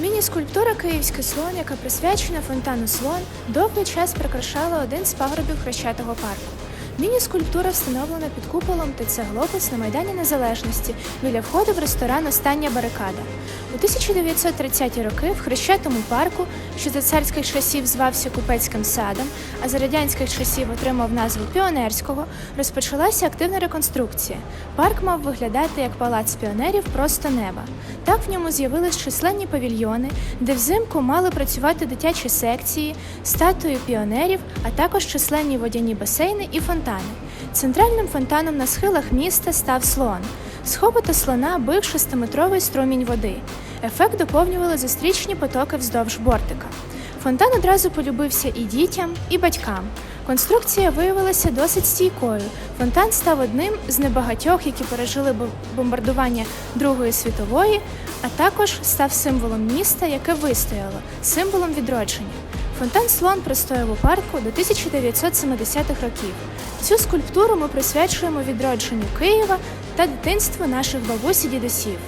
Міні-скульптура Київський слон, яка присвячена фонтану слон, довгий час прикрашала один з пагорбів Хрещатого парку. Міні-скульптура встановлена під куполом ТЦ «Глобус» на Майдані Незалежності біля входу в ресторан Остання барикада. У 1930-ті роки в Хрещатому парку, що за царських часів звався Купецьким садом, а за радянських часів отримав назву Піонерського, розпочалася активна реконструкція. Парк мав виглядати як палац піонерів просто неба. Так в ньому з'явились численні павільйони, де взимку мали працювати дитячі секції, статуї піонерів, а також численні водяні басейни і фонтани. Центральним фонтаном на схилах міста став слон. З хобота слона бив шестиметровий струмінь води. Ефект доповнювали зустрічні потоки вздовж бортика. Фонтан одразу полюбився і дітям, і батькам. Конструкція виявилася досить стійкою. Фонтан став одним з небагатьох, які пережили бомбардування Другої світової, а також став символом міста, яке вистояло, символом відродження. Фонтан Слон простояв у парку до 1970-х років. Цю скульптуру ми присвячуємо відродженню Києва та дитинству наших бабусь і дідусів.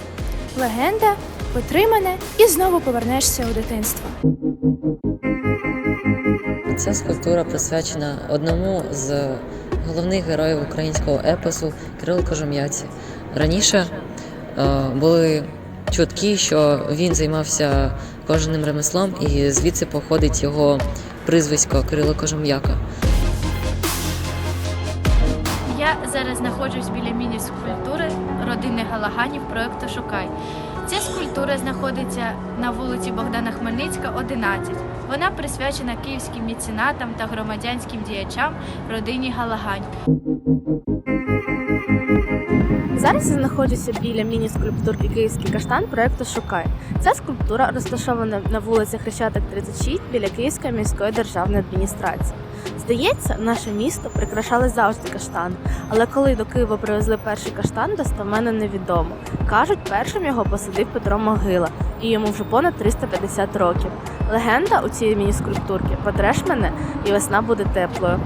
Легенда потримане і знову повернешся у дитинство. Ця скульптура присвячена одному з головних героїв українського епосу Кирилу Кожум'яці. Раніше е, були чутки, що він займався кожним ремеслом, і звідси походить його прізвисько Кирило Кожум'яка. Я зараз знаходжусь біля міні-скульптури родини Галаганів проекту Шукай. Ця скульптура знаходиться на вулиці Богдана Хмельницька, 11. Вона присвячена київським міценатам та громадянським діячам родині Галагань. Зараз я знаходжуся біля міні-скульптурки Київський каштан проекту Шукай. Ця скульптура розташована на вулиці Хрещатик 36 біля Київської міської державної адміністрації. Здається, наше місто прикрашали завжди каштан, але коли до Києва привезли перший каштан, достеменно невідомо. Кажуть, першим його посадив Петро Могила, і йому вже понад 350 років. Легенда у цій міні-скульптурки потреш мене, і весна буде теплою.